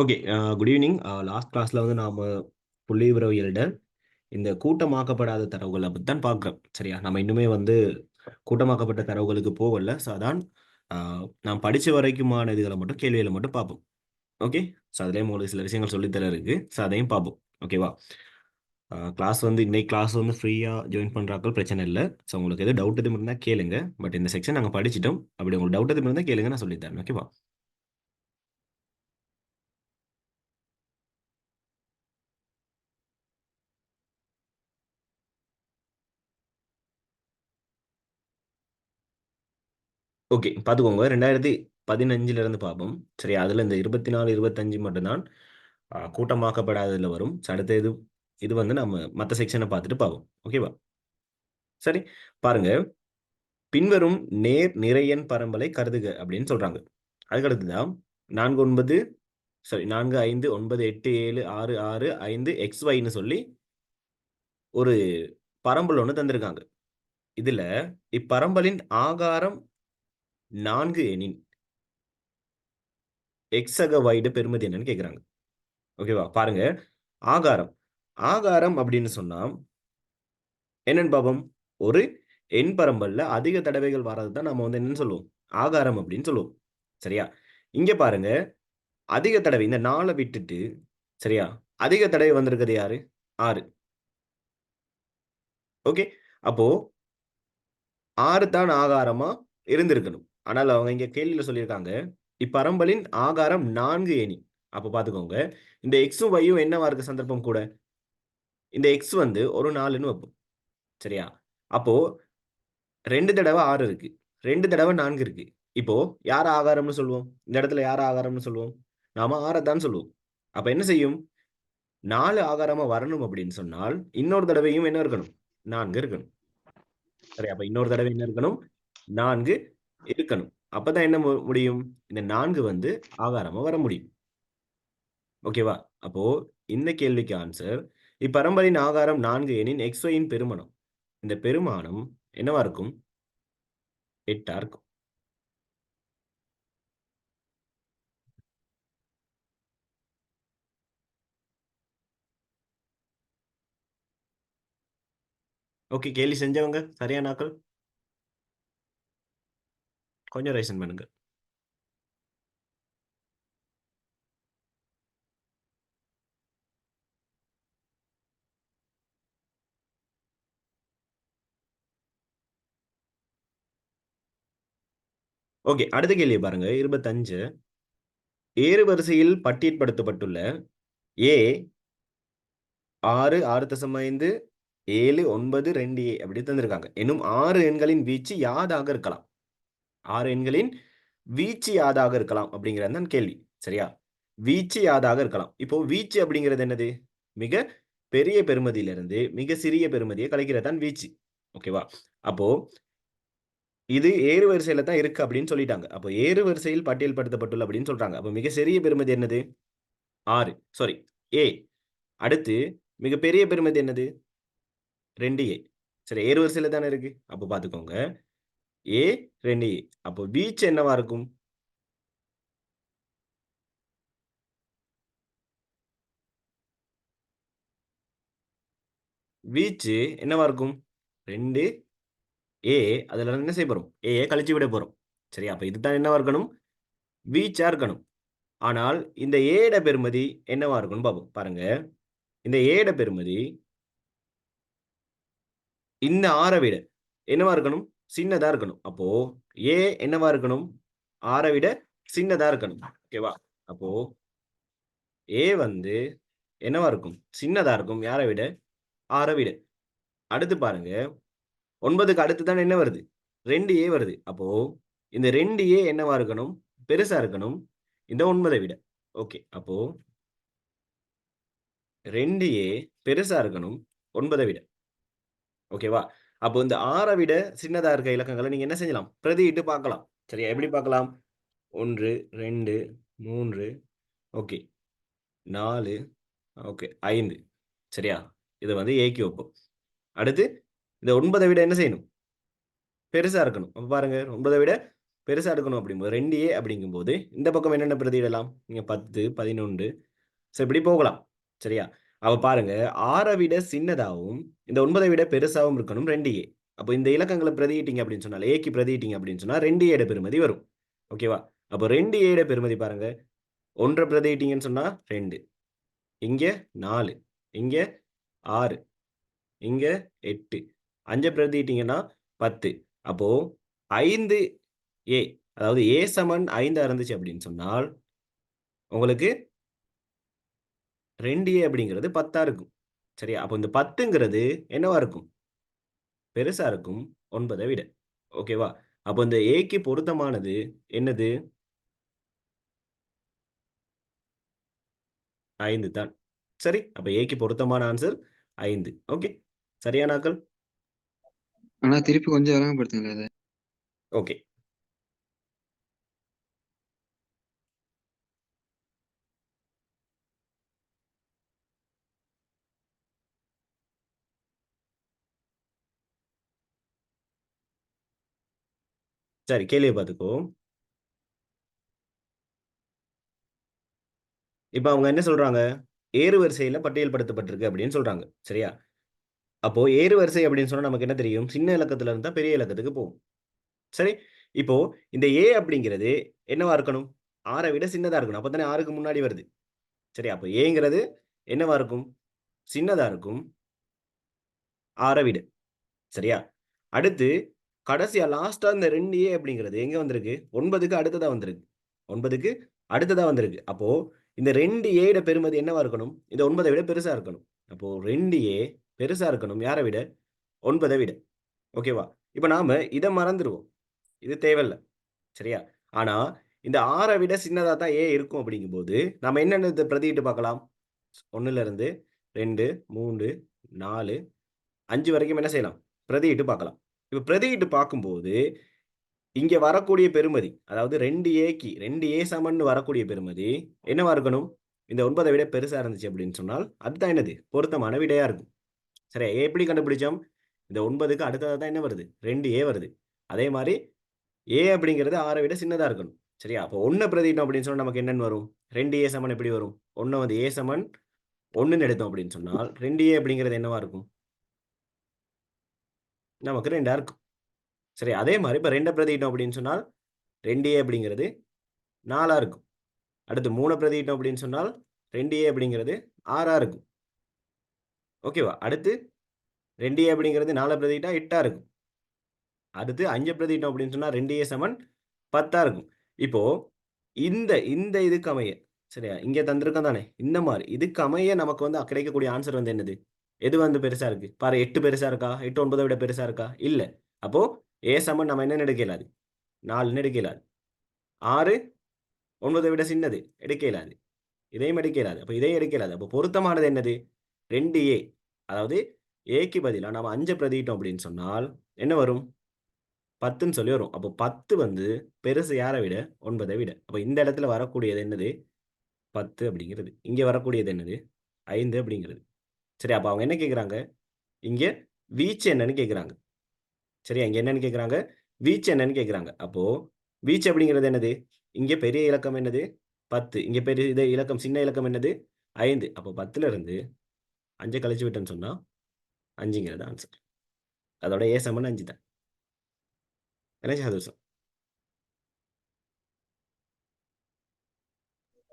Okay. Good evening last கிளாஸ்ல வந்து நாம புள்ளிவிவரவியல்ட இந்த கூட்டமாக்கப்படாத தரவுகளை பற்றி தான் பார்க்குறோம் சரியா? நம்ம இன்னுமே வந்து கூட்டமாக்கப்பட்ட தரவுகளுக்கு போகல. ஸோ அதான் uh, நாம் நான் வரைக்குமான இதுகளை மட்டும் கேள்விகளை மட்டும் பார்ப்போம். ஓகே. ஸோ அதுலேயும் உங்களுக்கு சில விஷயங்கள் சொல்லித்தர தர இருக்கு. ஸோ அதையும் பார்ப்போம். ஓகேவா? கிளாஸ் uh, வந்து இன்னைக்கு கிளாஸ் வந்து ஃப்ரீயாக ஜாயின் பண்ணுறாக்கள் பிரச்சனை இல்லை ஸோ உங்களுக்கு எதுவும் டவுட் எதுவும் இருந்தால் கேளுங்க. பட் இந்த செக்ஷன் நாங்கள் படிச்சிட்டோம் அப்படி உங்களுக்கு டவுட் எதுவும் இருந்தால் கேளுங்க நான் சொல்லித்தரேன் ஓகேவா? ஓகே. பார்த்துக்கோங்க. 2015ல இருந்து பார்ப்போம். சரி அதுல இந்த 24, 25 மட்டும் தான் அ கூட்டமாக்கப்படாததுல வரும். ஸோ அடுத்த இது இது வந்து நம்ம மற்ற செக்ஷனை பார்த்துட்டு பார்ப்போம். ஓகேவா? சரி. பாருங்க. பின்வரும் நேர் நிறையன் பரம்பலை கருதுக அப்படின்னு சொல்றாங்க. அதுக்கு நான்கு தான் 4, 9 சாரி 4, 5, 9, 8, 7, 6, 6, 5 சொல்லி ஒரு பரம்பல் ஒன்று தந்திருக்காங்க. இதுல இப்பரம்பலின் ஆகாரம் நான்கு எனின் எக்ஸக வைடு பெருமதி என்னன்னு கேட்குறாங்க. ஓகேவா? பாருங்க. ஆகாரம். ஆகாரம் அப்படின்னு சொன்னா என்னன்னு பாபம் ஒரு எண் பரம்பல்ல அதிக தடவைகள் வர்றது தான் நம்ம வந்து என்னன்னு சொல்லுவோம்? ஆகாரம் அப்படின்னு சொல்லுவோம். சரியா? இங்க பாருங்க. அதிக தடவை இந்த நாளை விட்டுட்டு சரியா? அதிக தடவை வந்திருக்கிறது யாரு? ஆறு ஓகே. அப்போ ஆறு தான் ஆகாரமா இருந்திருக்கணும். ஆனால் அவங்க இங்க கேள்வியில சொல்லியிருக்காங்க. இப்பரம்பலின் ஆகாரம் நான்கு ஏணி அப்ப பார்த்துக்கோங்க. இந்த எக்ஸும் வையும் என்னவா இருக்க சந்தர்ப்பம் கூட? இந்த எக்ஸ் வந்து ஒரு நாலுன்னு வைப்போம். சரியா? அப்போ ரெண்டு தடவை ஆறு இருக்கு. ரெண்டு தடவை நான்கு இருக்கு. இப்போ யார் ஆகாரம்னு சொல்லுவோம்? இந்த இடத்துல யார் ஆகாரம்னு சொல்லுவோம்? நாம 6 தான் சொல்லுவோம். அப்ப என்ன செய்யும்? நாலு ஆகாரமா வரணும் அப்படின்னு சொன்னால், இன்னொரு தடவையும் என்ன இருக்கணும்? நான்கு இருக்கணும். சரி. அப்ப இன்னொரு தடவை என்ன இருக்கணும்? நான்கு இருக்கணும். அப்பதான் என்ன மு முடியும்? இந்த நான்கு வந்து ஆகாரமா வர முடியும். ஓகேவா? அப்போ இந்த கேள்விக்கு ஆன்சர் இப்பரம்பரின் ஆகாரம் நான்கு எனின் எக்ஸ்ஒயின் பெருமணம் இந்த பெருமானம் என்னவா இருக்கும்? எட்டா இருக்கும். ஓகே. கேள்வி செஞ்சவங்க சரியான ஆக்கள்? கொஞ்சம் ரைசன் பண்ணுங்க. ஓகே. அடுத்த கேள்வி பாருங்க. இருபத்தஞ்சு ஏறு வரிசையில் பட்டியற்படுத்தப்பட்டுள்ள ஏ 6, 6.5, 7, 9, 2 ஏ அப்படி தந்திருக்காங்க. இன்னும் ஆறு எண்களின் வீச்சு யாதாக இருக்கலாம்? ஆறு எண்களின் வீச்சு யாதாக இருக்கலாம்? அப்படிங்கிறது தான் கேள்வி. சரியா? வீச்சு யாதாக இருக்கலாம்? இப்போ வீச்சு அப்படிங்கிறது என்னது? மிக பெரிய பெருமதியிலிருந்து மிக சிறிய பெருமதியை கலைக்கிறது தான் வீச்சு. ஓகேவா? அப்போ இது ஏறு வரிசையில தான் இருக்கு அப்படின்னு சொல்லிட்டாங்க. அப்போ ஏறுவரிசையில் பட்டியல்படுத்தப்பட்டுள்ள அப்படின்னு சொல்றாங்க. அப்போ மிக சிறிய பெருமதி என்னது? ஆறு சாரி ஏ. அடுத்து மிகப்பெரிய பெருமதி என்னது? ரெண்டு ஏ சரி ஏறு வரிசையில தானே இருக்கு. அப்போ பார்த்துக்கோங்க. ஏ 2ஏ. அப்போ வீச்சு என்னவா இருக்கும்? வீச்சு என்னவா இருக்கும்? ரெண்டு ஏ அதுல என்ன செய்ய போறோம்? ஏ கழிச்சு விட போறோம். சரி அப்ப இதுதான் என்னவா இருக்கணும்? வீச்சா இருக்கணும். ஆனால் இந்த ஏட பெருமதி என்னவா இருக்கணும் பாப்போம் பாருங்க. இந்த ஏட பெருமதி இந்த 6 விட என்னவா இருக்கணும்? சின்னதா இருக்கணும். அப்போ ஏ என்னவா இருக்கணும்? ஆரை விட சின்னதா இருக்கணும். ஓகேவா? அப்போ ஏ வந்து என்னவா இருக்கும்? சின்னதா இருக்கும். யாரை விட? ஆரை விட. அடுத்து பாருங்க. ஒன்பதுக்கு அடுத்து தானே என்ன வருது? ரெண்டு ஏ வருது. அப்போ இந்த ரெண்டு ஏ என்னவா இருக்கணும்? பெருசா இருக்கணும். இந்த ஒன்பதை விட. ஓகே. அப்போ ரெண்டு ஏ பெருசா இருக்கணும். ஒன்பதை விட. ஓகேவா? அப்போ இந்த ஆறை விட சின்னதாக இருக்க இலக்கங்களை நீங்கள் என்ன செஞ்சலாம்? பிரதியிட்டு பார்க்கலாம். சரியா? எப்படி பார்க்கலாம்? 1, 2, 3 ஓகே. நாலு ஓகே. ஐந்து சரியா? இதை வந்து ஏக்கி வைப்போம். அடுத்து இந்த ஒன்பதை விட என்ன செய்யணும்? பெருசாக இருக்கணும். அப்போ பாருங்க ஒன்பதை விட பெருசாக இருக்கணும் அப்படிங்கும்போது ரெண்டு ஏ அப்படிங்கும்போது இந்த பக்கம் என்னென்ன பிரதியிடலாம் நீங்கள் பத்து பதினொன்று ஸோ இப்படி போகலாம் சரியா அவ பாருங்க ஆறை விட சின்னதாகவும் இந்த ஒன்பதை விட பெருசாகவும் இருக்கணும் ரெண்டு ஏ அப்போ இந்த இலக்கங்களை பிரதியிட்டீங்க அப்படின்னு சொன்னால் ஏக்கு பிரதியிட்டீங்க அப்படின்னு சொன்னா ரெண்டு ஏட பெருமதி வரும். ஓகேவா அப்போ ரெண்டு ஏட பெருமதி பாருங்க. ஒன்றை பிரதியிட்டீங்கன்னு சொன்னா ரெண்டு. இங்க நாலு. இங்க ஆறு. இங்க எட்டு. அஞ்சை பிரதியிட்டீங்கன்னா பத்து. அப்போ ஐந்து ஏ அதாவது ஏ சமன் ஐந்தா இருந்துச்சு அப்படின்னு சொன்னால் உங்களுக்கு ரெண்டு ஏ அப்படிங்கிறது பத்தா இருக்கும். சரியா? அப்போ இந்த பத்துங்கிறது என்னவா இருக்கும்? பெருசா இருக்கும். ஒன்பதை விட. ஓகேவா அப்போ இந்த ஏக்கு பொருத்தமானது என்னது? ஐந்து தான். சரி. அப்ப ஏக்கு பொருத்தமான ஆன்சர் ஐந்து. ஓகே சரியான ஆக்கள் ஆனா திருப்பி கொஞ்சம் விளங்கப்படுத்துங்களேன் ஓகே சரி கேள்வி பார்த்துக்கோ. இப்போ அவங்க என்ன சொல்றாங்க? ஏறு வரிசையில பட்டியல்படுத்தப்பட்டிருக்கு அப்படின்னு சொல்றாங்க. சரியா? அப்போ ஏறு வரிசை அப்படின்னு சொன்னா நமக்கு என்ன தெரியும்? சின்ன இலக்கத்துல இருந்தா பெரிய இலக்கத்துக்கு போகும். சரி? இப்போ இந்த ஏ அப்படிங்கிறது என்னவா இருக்கணும்? ஆறை விட சின்னதா இருக்கணும். அப்போ தானே ஆறுக்கு முன்னாடி வருது. சரி அப்போ ஏங்கிறது என்னவா இருக்கும்? சின்னதா இருக்கும். ஆறை விட. சரியா? அடுத்து கடைசியா லாஸ்டா இந்த ரெண்டு ஏ அப்படிங்கிறது எங்க வந்திருக்கு? ஒன்பதுக்கு அடுத்ததா வந்திருக்கு. ஒன்பதுக்கு அடுத்ததா வந்திருக்கு. அப்போ இந்த ரெண்டு ஏட பெருமதி என்னவா இருக்கணும்? இந்த ஒன்பதை விட பெருசா இருக்கணும். அப்போ ரெண்டு ஏ பெருசா இருக்கணும். யாரை விட? ஒன்பதை விட. ஓகேவா இப்போ நாம இதை மறந்துடுவோம் இது தேவையில்லை. சரியா? ஆனா இந்த ஆறை விட சின்னதா தான் ஏ இருக்கும் அப்படிங்கும்போது நம்ம என்னென்ன பிரதியிட்டு பார்க்கலாம்? ஒன்றுலேருந்து இருந்து ரெண்டு மூணு நாலு அஞ்சு வரைக்கும் என்ன செய்யலாம்? பிரதியிட்டு பார்க்கலாம். இப்போ பிரதியிட்டு பார்க்கும்போது இங்கே வரக்கூடிய பெருமதி அதாவது ரெண்டு ஏக்கு ரெண்டு ஏ சமன்னு வரக்கூடிய பெருமதி என்னவா இருக்கணும்? இந்த ஒன்பதை விட பெருசாக இருந்துச்சு அப்படின்னு சொன்னால் அதுதான் என்னது? பொருத்தமான விடையாக இருக்கும். சரி ஏ எப்படி கண்டுபிடிச்சோம்? இந்த ஒன்பதுக்கு அடுத்ததாக தான் என்ன வருது? ரெண்டு ஏ வருது. அதே மாதிரி ஏ அப்படிங்கிறது ஆறை விட சின்னதாக இருக்கணும். சரியா? அப்போ ஒன்று பிரதியிட்டோம் அப்படின்னு சொன்னால் நமக்கு என்னென்னு வரும்? ரெண்டு ஏ சமன் எப்படி வரும்? ஒன்று வந்து ஏ சமன் ஒன்றுன்னு எடுத்தோம் அப்படின்னு சொன்னால் ரெண்டு ஏ அப்படிங்கிறது என்னவா இருக்கும்? நமக்கு ரெண்டா இருக்கும். சரி அதே மாதிரி இப்போ ரெண்டை பிரதிட்டோம் அப்படின்னு சொன்னால் ரெண்டு ஏ அப்படிங்கிறது நாலா இருக்கும். அடுத்து மூணை பிரதிட்டோம் அப்படின்னு சொன்னால் ரெண்டு ஏ அப்படிங்கிறது ஆறா இருக்கும். ஓகேவா அடுத்து ரெண்டு ஏ அப்படிங்கிறது நாலு பிரதிட்டா எட்டா இருக்கும். அடுத்து அஞ்சு பிரதிட்டோம் அப்படின்னு சொன்னால் ரெண்டு ஏ செவன் பத்தா இருக்கும். இப்போ இந்த இந்த இதுக்கு அமைய சரியா? இங்கே தந்திருக்கோம் தானே? இந்த மாதிரி இதுக்கு அமைய நமக்கு வந்து கிடைக்கக்கூடிய ஆன்சர் வந்து என்னது? எது வந்து பெருசா இருக்கு? பாரு எட்டு பெருசா இருக்கா? எட்டு ஒன்பதை விட பெருசா இருக்கா? இல்ல. அப்போ ஏ சமன் நம்ம என்ன எடுக்க இயலாது நாலுன்னு எடுக்க இயலாது ஆறு ஒன்பதை விட சின்னது எடுக்க இயலாது இதையும் எடுக்க இயலாது அப்போ இதையும் எடுக்க இயலாது அப்போ பொருத்தமானது என்னது? ரெண்டு ஏ அதாவது ஏக்கு பதிலாக நம்ம அஞ்சை பிரதிட்டோம் அப்படின்னு சொன்னால் என்ன வரும்? பத்துன்னு சொல்லி வரும். அப்போ பத்து வந்து பெருசு யாரை விட? ஒன்பதை விட. அப்போ இந்த இடத்துல வரக்கூடியது என்னது? பத்து அப்படிங்கிறது. இங்கே வரக்கூடியது என்னது? ஐந்து அப்படிங்கிறது. சரி அப்போ அவங்க என்ன கேட்குறாங்க இங்கே வீச்சு என்னன்னு கேட்குறாங்க சரியா? இங்கே என்னன்னு கேட்குறாங்க வீச்சு என்னன்னு கேட்குறாங்க அப்போ வீச்சு அப்படிங்கிறது என்னது? இங்கே பெரிய இலக்கம் என்னது? பத்து. இங்கே பெரிய இது இலக்கம் சின்ன இலக்கம் என்னது? ஐந்து. அப்போ பத்துல இருந்து அஞ்சை கழிச்சு விட்டேன்னு சொன்னா அஞ்சுங்கிறது ஆன்சர் அதோட ஏ சமன் அஞ்சு தான். என்ன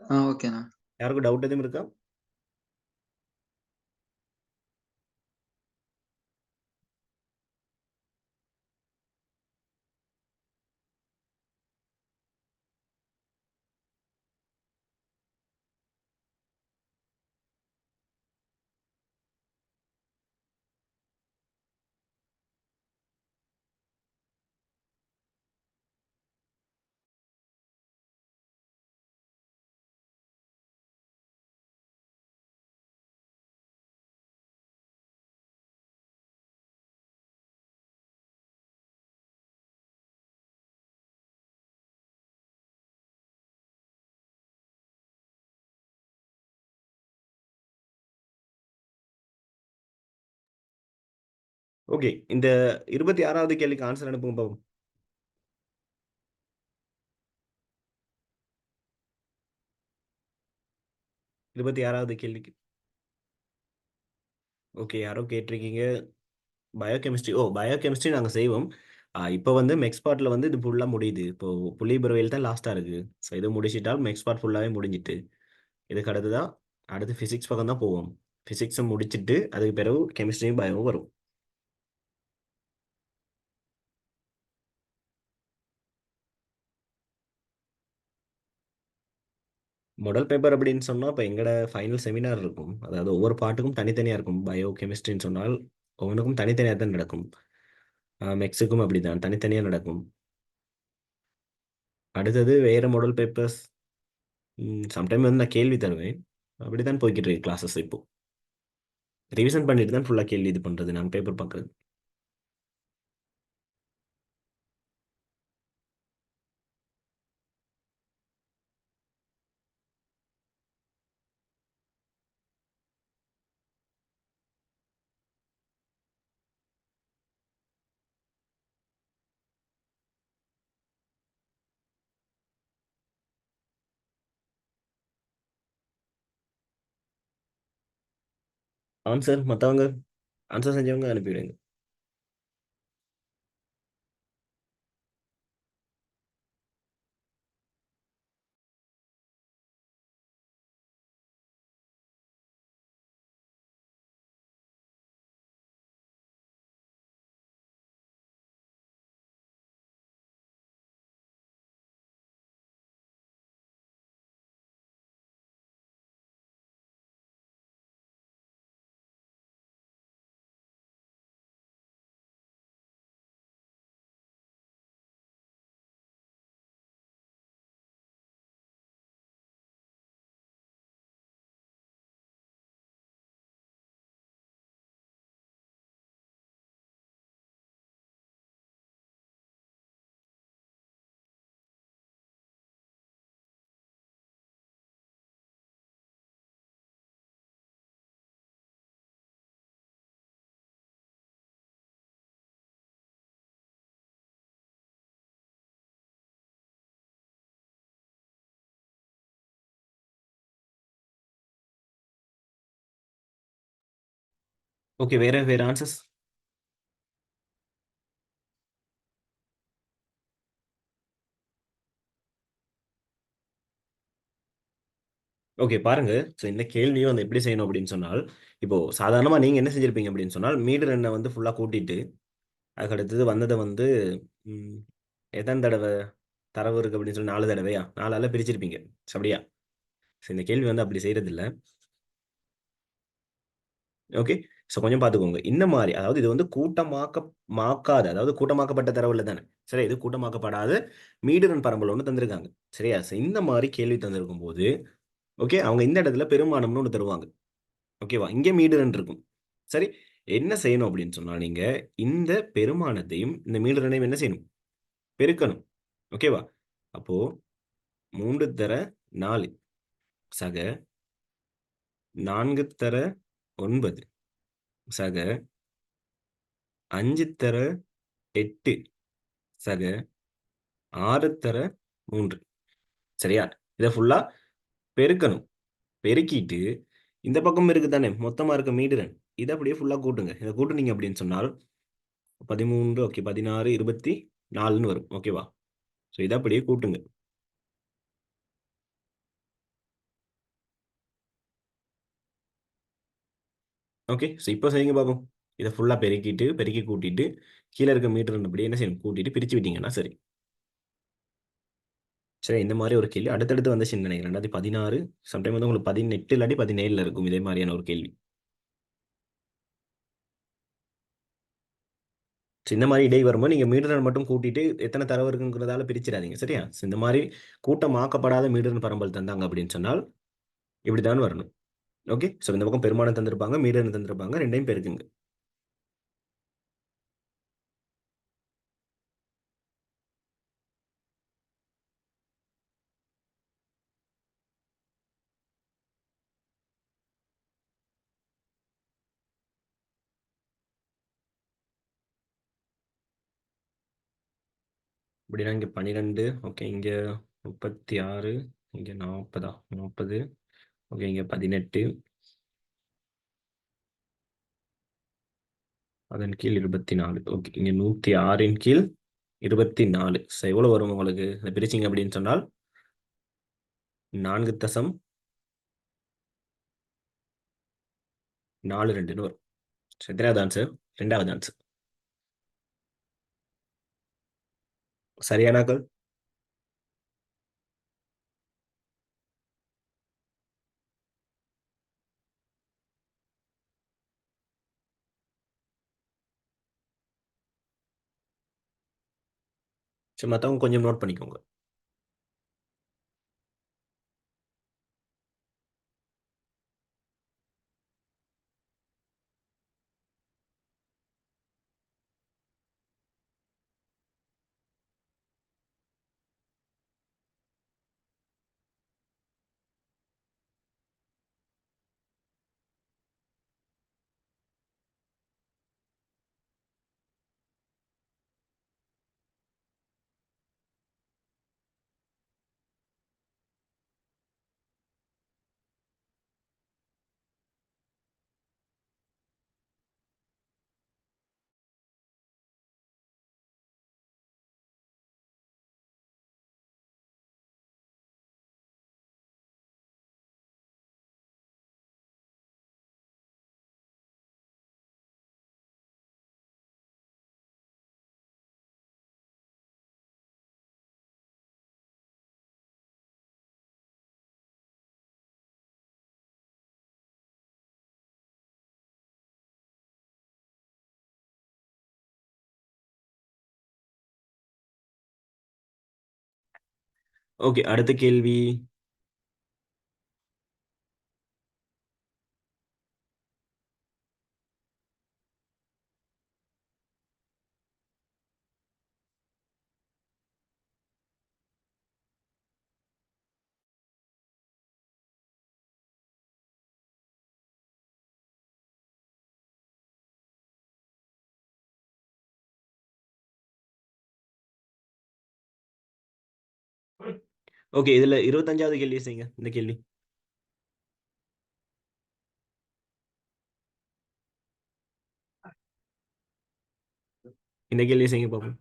ஆ ஓகேண்ணா யாருக்கும் டவுட் எதுவும் இருக்கா? ஓகே இந்த இருபத்தி ஆறாவது கேள்விக்கு ஆன்சர் அனுப்புங்க பாப்போம் இருபத்தி ஆறாவது கேள்விக்கு. ஓகே யாரோ கேட்டிருக்கீங்க? பயோகெமிஸ்ட்ரி ஓ பயோகெமிஸ்ட்ரி நாங்கள் செய்வோம். இப்போ வந்து மெக்ஸ் பார்ட்டில் வந்து இது ஃபுல்லாக முடியுது. இப்போ புள்ளி பிறவையில் தான் லாஸ்ட்டாக இருக்குது ஸோ இதை முடிச்சிட்டால் மெக்ஸ்பாட் ஃபுல்லாகவே முடிஞ்சிட்டு. இதுக்கு அடுத்து தான் அடுத்து ஃபிசிக்ஸ் பக்கம் தான் போவோம் ஃபிசிக்ஸும் முடிச்சுட்டு அதுக்கு பிறகு கெமிஸ்ட்ரியும் பயமும் வரும். மாடல் பேப்பர் அப்படின்னு சொன்னால் இப்போ எங்களோட ஃபைனல் செமினார் இருக்கும். அதாவது ஒவ்வொரு பாட்டுக்கும் தனித்தனியாக இருக்கும். பயோ கெமிஸ்ட்ரின்னு சொன்னால் ஒவ்வொன்றுக்கும் தனித்தனியாக தான் நடக்கும். மெக்ஸுக்கும் அப்படி தான் தனித்தனியாக நடக்கும். அடுத்தது வேறு மாடல் பேப்பர்ஸ் சம்டைம் வந்து நான் கேள்வி தருவேன். அப்படி தான் போய்கிட்டு இருக்கு கிளாஸஸ் இப்போது ரிவிஷன் பண்ணிட்டு தான் ஃபுல்லாக கேள்வி இது பண்ணுறது நாங்கள் பேப்பர் பார்க்குறது ஆன்சர் மற்றவங்க ஆன்சர் செஞ்சவங்க Okay, ஓகே are வேற ஆன்சர்ஸ் ஓகே பாருங்க. ஸோ இந்த கேள்வியும் வந்து எப்படி செய்யணும் அப்படின்னு சொன்னால் இப்போ சாதாரணமாக நீங்கள் என்ன செஞ்சிருப்பீங்க அப்படின்னு சொன்னால் மீட்டர் எண்ணை வந்து ஃபுல்லாக கூட்டிட்டு அதுக்கு அடுத்தது வந்ததை வந்து ம், எத்தனை தடவை தரவு இருக்கு அப்படின்னு சொல்லி நாலு தடவையா? நாலால பிரிச்சிருப்பீங்க. அப்படியா? ஸோ இந்த கேள்வி வந்து அப்படி செய்யறது இல்ல ஓகே ஸோ கொஞ்சம் பார்த்துக்கோங்க. இந்த மாதிரி அதாவது இது வந்து கூட்டமாக்க மாக்காத. அதாவது கூட்டமாக்கப்பட்ட தரவுல தானே. சரி இது கூட்டமாக்கப்படாத. மீடுரன் பரம்பல் ஒன்று தந்திருக்காங்க. சரியா? ஸோ இந்த மாதிரி கேள்வி தந்திருக்கும் போது ஓகே அவங்க இந்த இடத்துல பெருமானம்னு ஒன்று தருவாங்க. ஓகேவா? இங்கே மீடுரன் இருக்கும். சரி? என்ன செய்யணும் அப்படின்னு சொன்னா நீங்க இந்த பெருமானத்தையும் இந்த மீடுரனையும் என்ன செய்யணும்? பெருக்கணும். ஓகேவா? அப்போ மூன்று தர நாலு சக நான்கு தர ஒன்பது. சக அஞ்சு தர எட்டு சக ஆறு தர மூன்று. சரியா? இதை ஃபுல்லா பெருக்கணும். பெருக்கிட்டு இந்த பக்கம் இருக்கு தானே மொத்தமா இருக்க மீடுரன். இதை அப்படியே ஃபுல்லா கூட்டுங்க. இதை கூட்டுனீங்க அப்படின்னு சொன்னால் பதிமூன்று ஓகே பதினாறு இருபத்தி நாலுன்னு வரும். ஓகேவா ஸோ இதை அப்படியே கூட்டுங்க. ஓகே ஸோ இப்போ செய்யுங்க பார்ப்போம் இதை ஃபுல்லாக பெருக்கிட்டு பெருக்கி கூட்டிட்டு கீழே இருக்க மீட்டர் அப்படியே என்ன செய்யணும்? கூட்டிட்டு பிரித்து விட்டீங்கன்னா சரி. சரி இந்த மாதிரி ஒரு கேள்வி. அடுத்தடுத்து வந்துச்சுன்னு நினைக்கிறேன். ரெண்டாயிரத்தி பதினாறு சம்டைம் வந்து உங்களுக்கு பதினெட்டு இல்லாட்டி பதினேழுல இருக்கும். இதே மாதிரியான ஒரு கேள்வி. ஸோ இந்த மாதிரி இடை வரும்போது நீங்கள் மீட்டர் மட்டும் கூட்டிட்டு எத்தனை தரவு இருக்குங்கிறதால பிரிச்சிடாதீங்க சரியா? இந்த மாதிரி கூட்டமாக்கப்படாத மீட்டர் பரம்பல் தந்தாங்க அப்படின்னு சொன்னால் இப்படிதான் வரணும். ஓகே ஸோ இந்த பக்கம் பெருமானம் தந்திருப்பாங்க மீட்டர் தந்திருப்பாங்க? ரெண்டையும் பெருக்குங்க. அப்படின்னா இங்கே பன்னிரெண்டு ஓகே இங்கே முப்பத்தி ஆறு இங்கே நாற்பதா நாற்பது ஓகேங்க பதினெட்டு. அதன் கீழ் இருபத்தி நாலு ஓகே இங்கே நூற்றி ஆறின் கீழ் இருபத்தி நாலு ஸோ எவ்வளோ வரும் உங்களுக்கு? இதை பிரிச்சிங்க அப்படின்னு சொன்னால் நான்கு தசம் நாலு ரெண்டுன்னு வரும். So, எத்தனாவது ஆன்சர் ரெண்டாவது ஆன்சர் சரியானாக்கள் சரி மற்றவங்க கொஞ்சம் நோட் பண்ணிக்கோங்க. ஓகே அடுத்த கேள்வி. ஓகே இதுல இருபத்தஞ்சாவது கேள்வி செய்யுங்க இந்த கேள்வி. இந்த கேள்வி செய்யுங்க பாப்போம்.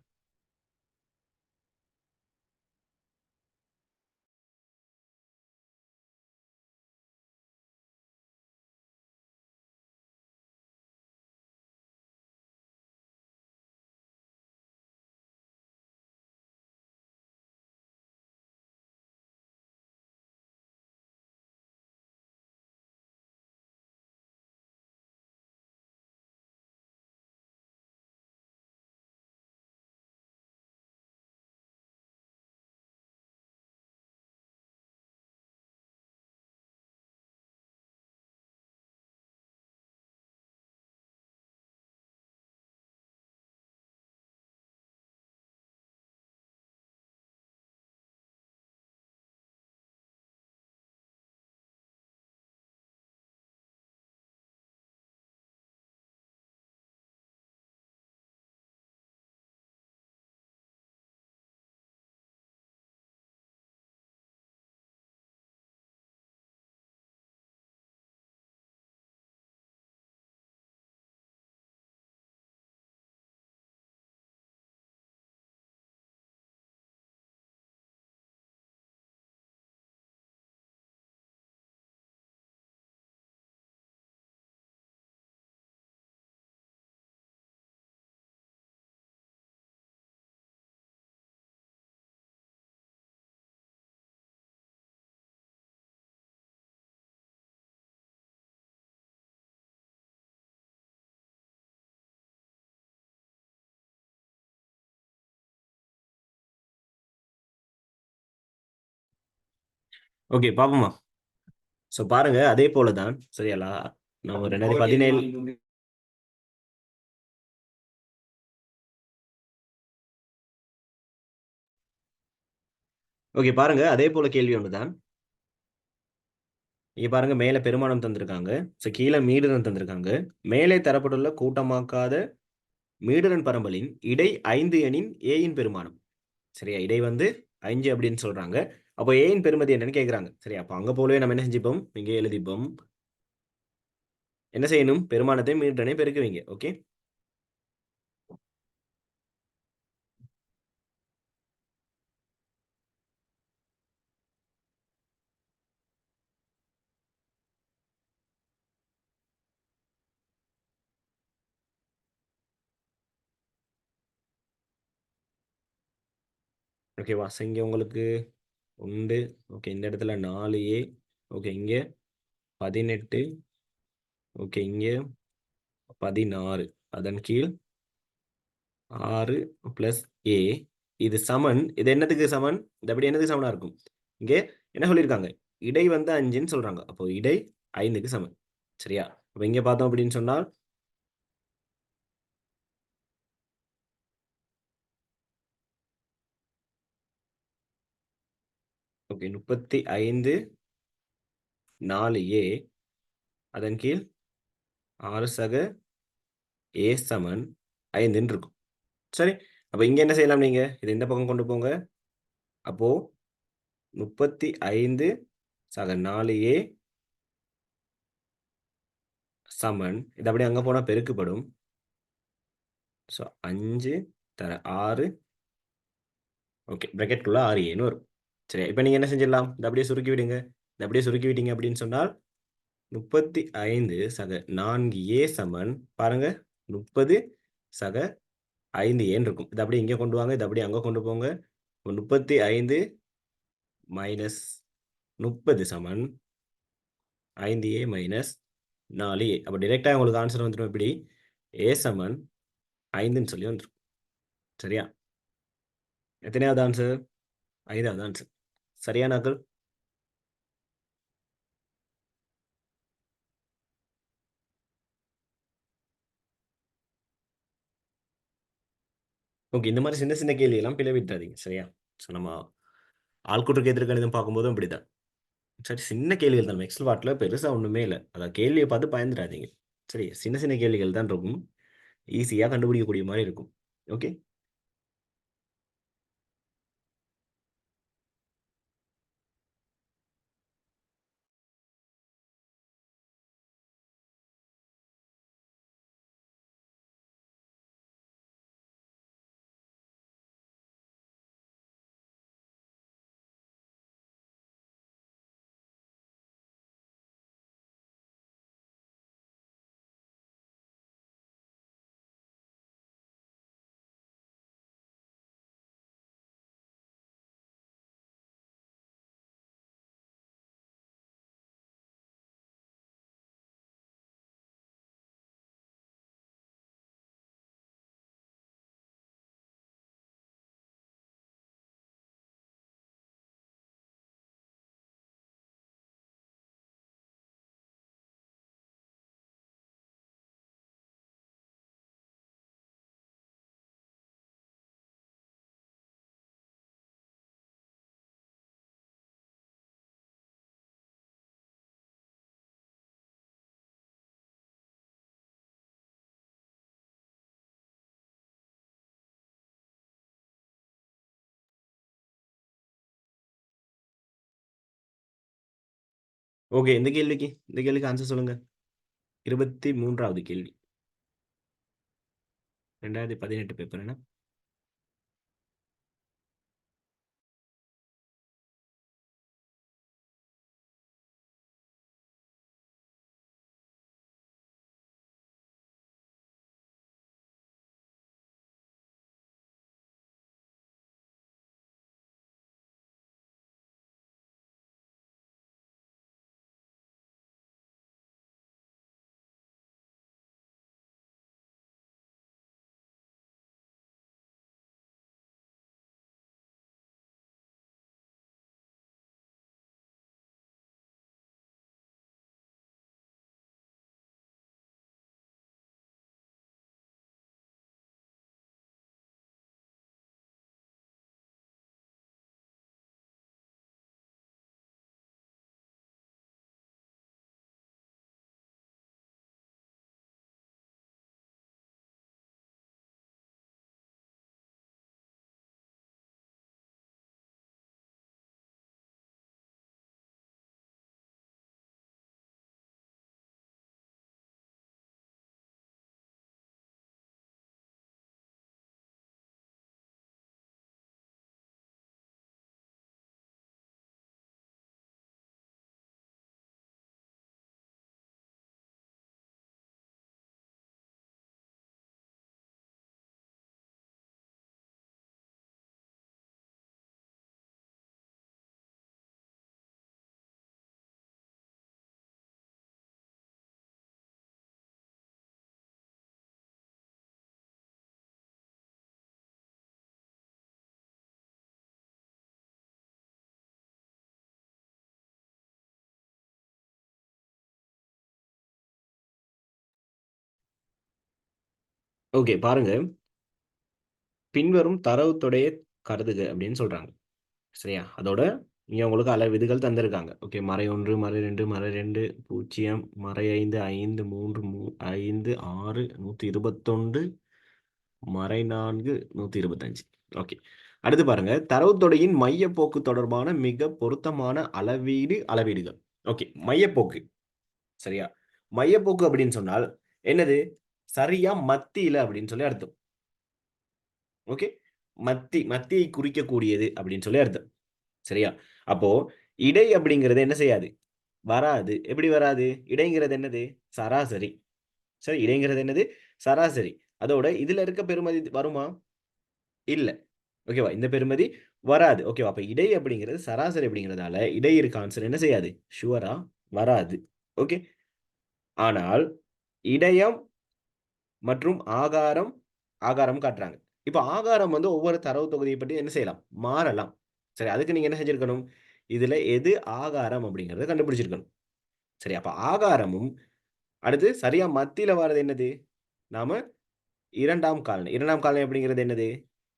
ஓகே பாப்போமா. ஸோ பாருங்க அதே போல தான் சரியாலா? நம்ம ரெண்டாயிரத்தி பதினேழு ஓகே பாருங்க அதே போல கேள்வி ஒன்றுதான். இங்க பாருங்க மேலே பெருமானம் தந்திருக்காங்க. ஸோ கீழே மீடுரன் தந்திருக்காங்க. மேலே தரப்பட்டுள்ள கூட்டமாக்காத மீடுரன் பரம்பலின் இடை ஐந்து எனின் ஏயின் பெருமானம். சரியா இடை வந்து அஞ்சு அப்படின்னு சொல்றாங்க. அப்போ ஏன் பெருமதி என்னன்னு கேட்குறாங்க சரி அப்போ அங்கே போலவே நம்ம என்ன செஞ்சுப்போம்? இங்கே எழுதிப்போம். என்ன செய்யணும்? பெருமானத்தை மீட்டனை பெருக்குவீங்க. ஓகே? ஓகேவா? ஸோ இங்கே உங்களுக்கு. உண்டு ஓகே இந்த இடத்துல நாலு ஏ ஓகே இங்கே பதினெட்டு ஓகே இங்கே பதினாறு. அதன் கீழ் ஆறு ப்ளஸ் ஏ. இது சமன். இது என்னத்துக்கு சமன்? இது அப்படி என்னதுக்கு சமனா இருக்கும்? இங்கே என்ன சொல்லியிருக்காங்க? இடை வந்து அஞ்சுன்னு சொல்றாங்க. அப்போ இடை ஐந்துக்கு சமன். சரியா? இப்போ இங்கே பார்த்தோம் அப்படின்னு சொன்னால் ஓகே முப்பத்தி ஐந்து நாலு ஏ. அதன் கீழ் ஆறு சக ஏ சமன் ஐந்துன்னு இருக்கும் சரி அப்போ இங்கே என்ன செய்யலாம் நீங்கள் இது இந்த பக்கம் கொண்டு போங்க. அப்போது முப்பத்தி ஐந்து சக நாலு ஏ சமன் இது அப்படியே அங்கே போனால் பெருக்குப்படும் ஸோ அஞ்சு தர ஆறு ஓகே ப்ராக்கெட்குள்ளே ஆறு ஏன்னு வரும். சரி இப்போ நீங்கள் என்ன செஞ்சிடலாம்? இந்த அப்படியே சுருக்கி விடுங்க. இந்த அப்படியே சுருக்கி விட்டீங்க அப்படின்னு சொன்னால் முப்பத்தி ஐந்து சக நான்கு ஏ சமன் பாருங்க முப்பது சக ஐந்து ஏன் இருக்கும். இது அப்படியே இங்கே கொண்டு வாங்க இது அப்படியே அங்கே கொண்டு போங்க. முப்பத்தி ஐந்து மைனஸ் முப்பது சமன் ஐந்து ஏ மைனஸ் நாலு ஏ. அப்போ டிரெக்டாக உங்களுக்கு ஆன்சர் வந்துடும் இப்படி ஏ சமன் ஐந்துன்னு சொல்லி வந்துடும். சரியா? எத்தனையாவது ஆன்சர் ஐந்தாவது ஆன்சர் சரியான அக்கள் ஓகே இந்த மாதிரி சின்ன சின்ன கேள்வி எல்லாம் பிழை சரியா? ஸோ நம்ம ஆள்கூட்டுக்கு எதிர்கணிதம் பார்க்கும்போதும் அப்படிதான். சரி சின்ன கேள்விகள் தான். எக்ஸல் வாட்டில் பெருசாக ஒன்றுமே இல்லை. அதான் கேள்வியை பார்த்து பயந்துடாதீங்க சரி சின்ன சின்ன கேள்விகள் தான் இருக்கும். ஈஸியாக கண்டுபிடிக்கக்கூடிய மாதிரி இருக்கும். ஓகே ஓகே இந்த கேள்விக்கு இந்த கேள்விக்கு ஆன்சர் சொல்லுங்க. இருபத்தி மூன்றாவது கேள்வி. ரெண்டாயிரத்தி பதினெட்டு பேப்பர் என்ன? ஓகே பாருங்க. பின்வரும் தரவுத்தொடைய கருதுக அப்படின்னு சொல்றாங்க. சரியா? அதோட இங்க உங்களுக்கு அள விதிகள் தந்திருக்காங்க. ஓகே மறை ஒன்று மறை ரெண்டு மறை ரெண்டு பூஜ்ஜியம் மறை ஐந்து ஐந்து மூன்று மூ ஐந்து ஆறு நூற்றி இருபத்தொன்று மறை நான்கு நூற்றி இருபத்தஞ்சு ஓகே அடுத்து பாருங்க. தரவுத்தொடையின் மையப்போக்கு தொடர்பான மிக பொருத்தமான அளவீடு அளவீடுகள். ஓகே மையப்போக்கு. சரியா? மையப்போக்கு அப்படின்னு சொன்னால் என்னது? சரியா மத்தியில அப்படின்னு சொல்லி அர்த்தம். ஓகே? மத்தி மத்தியை குறிக்கக்கூடியது அப்படின்னு சொல்லி அர்த்தம். சரியா? அப்போ இடை அப்படிங்கிறது என்ன செய்யாது? வராது. எப்படி வராது? இடைங்கிறது என்னது? சராசரி. சரி இடைங்கிறது என்னது? சராசரி. அதோட இதுல இருக்க பெருமதி வருமா? இல்ல. ஓகேவா? இந்த பெருமதி வராது. ஓகேவா? அப்ப இடை அப்படிங்கிறது சராசரி அப்படிங்கிறதால இடை இருக்க ஆன்சர் என்ன செய்யாது? ஷுவரா வராது. ஓகே? ஆனால் இடையம் மற்றும் ஆகாரம் ஆகாரம் காட்டுறாங்க. இப்போ ஆகாரம் வந்து ஒவ்வொரு தரவு தொகுதியை பற்றி என்ன செய்யலாம்? மாறலாம். சரி அதுக்கு நீங்கள் என்ன செஞ்சுருக்கணும்? இதில் எது ஆகாரம் அப்படிங்கிறத கண்டுபிடிச்சிருக்கணும். சரி அப்போ ஆகாரமும் அடுத்து சரியாக மத்தியில் வர்றது என்னது? நாம் இரண்டாம் காலனி. இரண்டாம் காலனி அப்படிங்கிறது என்னது?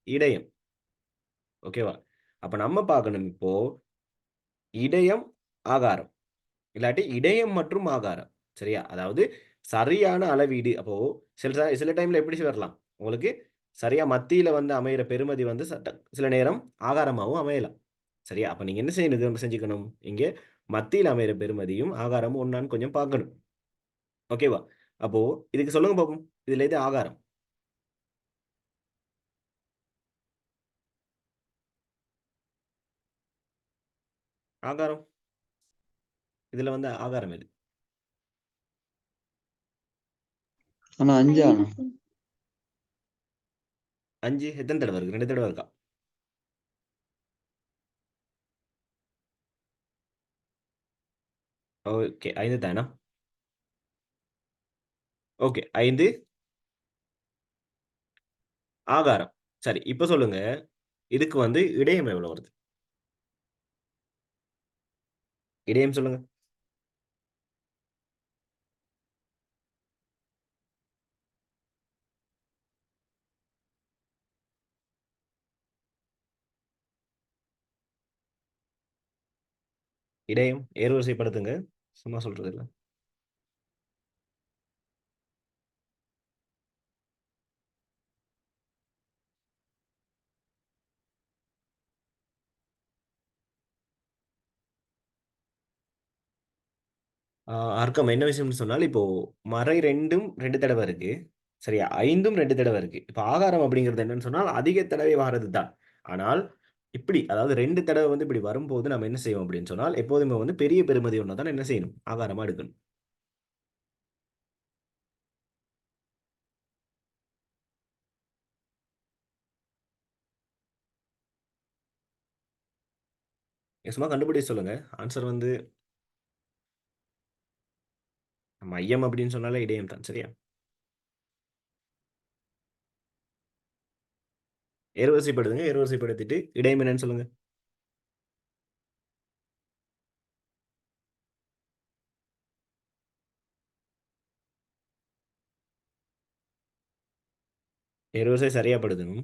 இடையம். ஓகேவா? அப்போ நம்ம பார்க்கணும் இப்போ இடையம் ஆகாரம். இல்லாட்டி இடையம் மற்றும் ஆகாரம். சரியா? அதாவது சரியான அளவீடு. அப்போ சில ச- சில டைம்ல எப்படி வரலாம்? உங்களுக்கு சரியா மத்தியில வந்து அமையிற பெருமதி வந்து சில நேரம் ஆகாரமாகவும் அமையலாம். சரியா? அப்ப நீங்க என்ன செய்யணும்? செஞ்சுக்கணும். இங்கே மத்தியில் அமையிற பெருமதியும் ஆகாரமும் ஒன்னான்னு கொஞ்சம் பார்க்கணும். ஓகேவா அப்போ இதுக்கு சொல்லுங்க பாப்போம். இதுல எது ஆகாரம்? ஆகாரம். இதுல வந்து ஆகாரம் எது? ஆனா அஞ்சா அஞ்சு எத்தனை தடவை இருக்கு? ரெண்டு தடவை இருக்கா? ஓகே ஐந்து தானா? ஓகே ஐந்து. ஆகாரம். சரி இப்ப சொல்லுங்க. இதுக்கு வந்து இடையம் எவ்வளவு வருது? இடையம் சொல்லுங்க. இடையம் ஏர்வரிசைப்படுத்துங்க சும்மா சொல்றது இல்ல. ஆஹ் அர்க்கம் என்ன விஷயம்னு சொன்னால் இப்போ மறை ரெண்டும் ரெண்டு தடவை இருக்கு. சரியா? ஐந்தும் ரெண்டு தடவை இருக்கு. இப்போ ஆகாரம் அப்படிங்கிறது என்னன்னு சொன்னால் அதிக தடவை வாரது தான் ஆனால் இப்படி அதாவது ரெண்டு தடவை வந்து இப்படி வரும்போது நம்ம என்ன செய்வோம் அப்படின்னு சொன்னால் எப்போதுமே வந்து பெரிய பெருமதி ஒன்று தான் என்ன செய்யணும்? ஆகாரமாக எடுக்கணும். சும்மா கண்டுபிடிச்சு சொல்லுங்க. ஆன்சர் வந்து மையம் அப்படின்னு சொன்னாலே இடையம் தான் சரியா? ஏர்வரிசைப்படுத்துங்க ஏர்வரிசைப்படுத்திட்டு இடையம் என்னன்னு சொல்லுங்க. ஏர்வரிசை சரியாப்படுத்தணும்